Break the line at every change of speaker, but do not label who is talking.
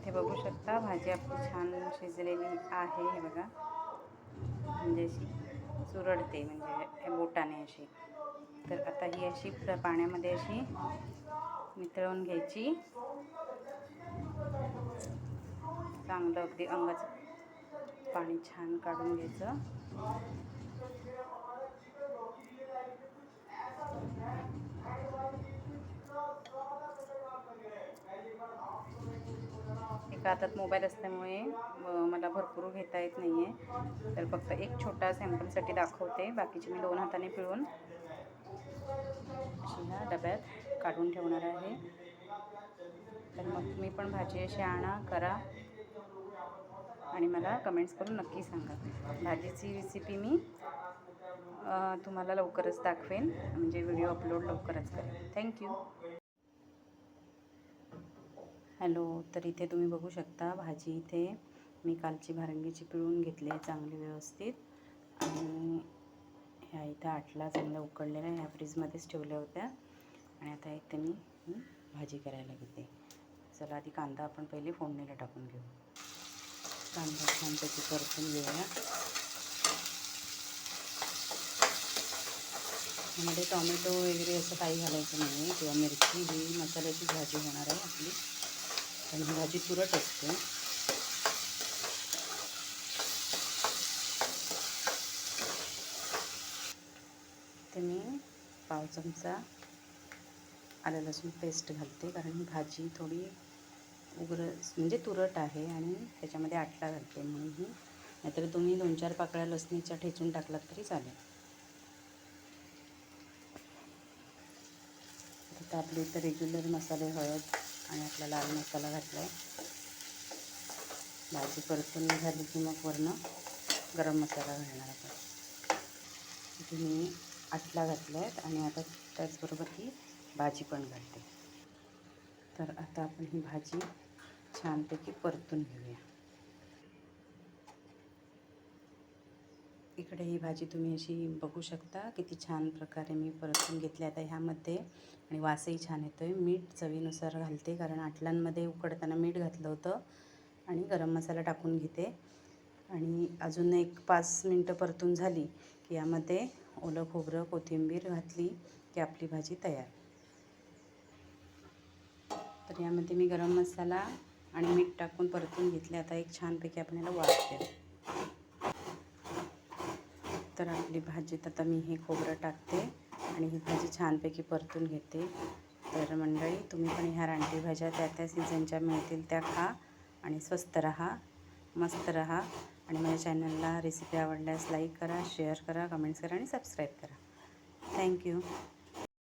इथे बघू शकता भाजी आपली छान शिजलेली आहे हे बघा. म्हणजे अशी चुरडते म्हणजे बोटाने अशी. तर आता ही अशी पाण्यामध्ये अशी मिसळून घ्यायची. चांगलं अगदी अंगाचं पाणी छान काढून घ्यायचं. एका हातात मोबाईल असल्यामुळे मला भरपूर घेता येत नाही आहे तर फक्त एक छोटा सॅम्पलसाठी दाखवते. बाकीचे मी दोन हाताने पिळून अशी ह्या डब्यात काढून ठेवणार आहे. तर मग तुम्ही पण भाजी अशी आणा करा. आणि मला कमेंट्स करून नक्की सांगा. भाजीची रेसिपी मी तुम्हाला लवकरच दाखवेन. म्हणजे व्हिडिओ अपलोड लवकरच करेन. थँक्यू हॅलो तर इथे तुम्ही बघू शकता भाजी इथे मी कालची भारंगीची पिळून घेतली आहे चांगली व्यवस्थित. आणि ह्या इथं आटला चांगल्या उकडलेल्या ह्या फ्रीजमध्येच ठेवल्या होत्या. आणि आता इथे मी भाजी करायला घेते. चला आधी कांदा आपण पहिले फोडणीला टाकून घेऊ. कांदा छानपैकी परतून घेऊया. मध्ये टॉमॅटो वगैरे असं काही घालायचं नाही. किंवा मिरची ही मसाल्याची भाजी होणार आहे आपली. आणि ही भाजी तुरट असते. ते मी पाव चमचा आलं लसूण पेस्ट घालते कारण ही भाजी थोडी उग्र म्हणजे तुरट आहे आणि त्याच्यामध्ये आटला घालते म्हणून ही नाहीतर तुम्ही दोन चार पाकळ्या लसणीच्या ठेचून टाकलात तरी चालेल. आता आपले इथं रेग्युलर मसाले हळद आणि आपला लाल मसाला घातला आहे भाजी परतून झाली की मग वरनं गरम मसाला घालणार आपण इथे मी आटला घातला आहेत आणि आता त्याचबरोबर ही भाजी पण घालते. तर आता आपण ही भाजी छानपैकी परतून घेऊया. इकडे ही भाजी तुम्ही अशी बघू शकता. किती छान प्रकारे मी परतून घेतली आता ह्यामध्ये. आणि वासही छान येतो आहे मीठ चवीनुसार घालते कारण आटलांमध्ये उकडताना मीठ घातलं होतं. आणि गरम मसाला टाकून घेते. आणि अजून एक पाच मिनटं परतून झाली की यामध्ये ओलं खोबरं कोथिंबीर घातली की आपली भाजी तयार. तर यामध्ये मी गरम मसाला आणि मीठ टाकून परतून घेतले. आता एक छानपैकी आपल्याला वाटते तर आपली भाजीत आता मी हे खोबरं टाकते आणि ही भाजी छानपैकी परतून घेते. तर मंडळी तुम्ही पण ह्या रानटी भाज्या त्या त्या सीझनच्या मिळतील त्या खा आणि स्वस्त रहा मस्त रहा आणि माझ्या चॅनलला रेसिपी आवडल्यास लाईक करा शेअर करा कमेंट्स करा आणि सबस्क्राईब करा. थँक्यू